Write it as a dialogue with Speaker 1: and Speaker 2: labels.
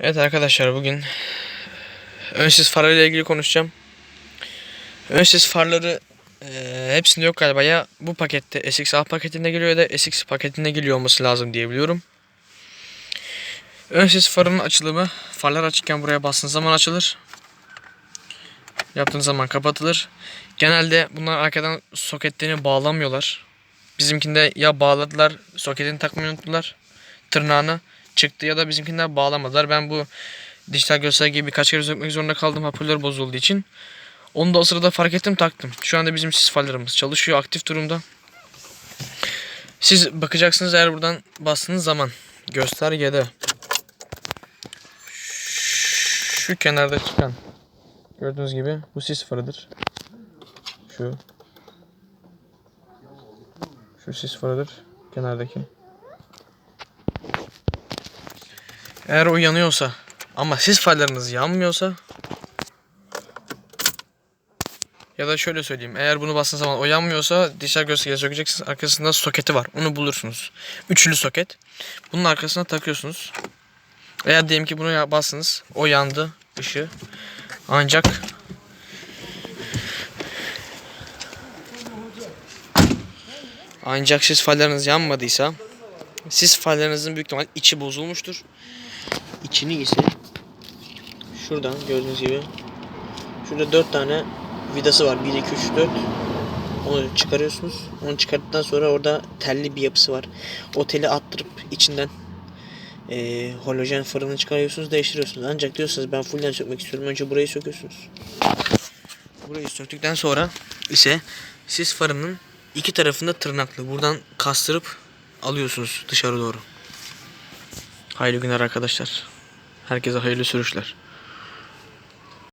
Speaker 1: Evet arkadaşlar bugün önsiz farlarla ilgili konuşacağım. Önsiz farları eee hepsinde yok galiba ya bu pakette SX A paketinde geliyor ya da SX paketinde geliyor olması lazım diye biliyorum. Önsiz farın açılımı farlar açıkken buraya bastığınız zaman açılır. Yaptığınız zaman kapatılır. Genelde bunlar arkadan soketlerini bağlamıyorlar. Bizimkinde ya bağladılar soketini takmayı unuttular tırnağını çıktı ya da bizimkinden bağlamadılar. Ben bu dijital göstergeyi birkaç kere sökmek zorunda kaldım hoparlör bozulduğu için. Onu da o sırada fark ettim taktım. Şu anda bizim sis farlarımız çalışıyor aktif durumda. Siz bakacaksınız eğer buradan bastığınız zaman göstergede şu kenarda çıkan gördüğünüz gibi bu sis farıdır. Şu şu sis farıdır kenardaki. Eğer o yanıyorsa ama sis farlarınız yanmıyorsa ya da şöyle söyleyeyim. Eğer bunu bastığınız zaman o yanmıyorsa dijital göstergeye sökeceksiniz. Arkasında soketi var. Onu bulursunuz. Üçlü soket. Bunun arkasına takıyorsunuz. Eğer diyelim ki bunu bastınız. O yandı. ışığı. Ancak ancak sis farlarınız yanmadıysa sis farlarınızın büyük ihtimal içi bozulmuştur. İçini ise şuradan gördüğünüz gibi şurada 4 tane vidası var. 1 2 3 4. Onu çıkarıyorsunuz. Onu çıkarttıktan sonra orada telli bir yapısı var. O teli attırıp içinden eee halojen fırını çıkarıyorsunuz, değiştiriyorsunuz. Ancak diyorsanız ben fullden sökmek istiyorum. Önce burayı söküyorsunuz. Burayı söktükten sonra ise sis farının iki tarafında tırnaklı. Buradan kastırıp alıyorsunuz dışarı doğru. Hayırlı günler arkadaşlar. Herkese hayırlı sürüşler.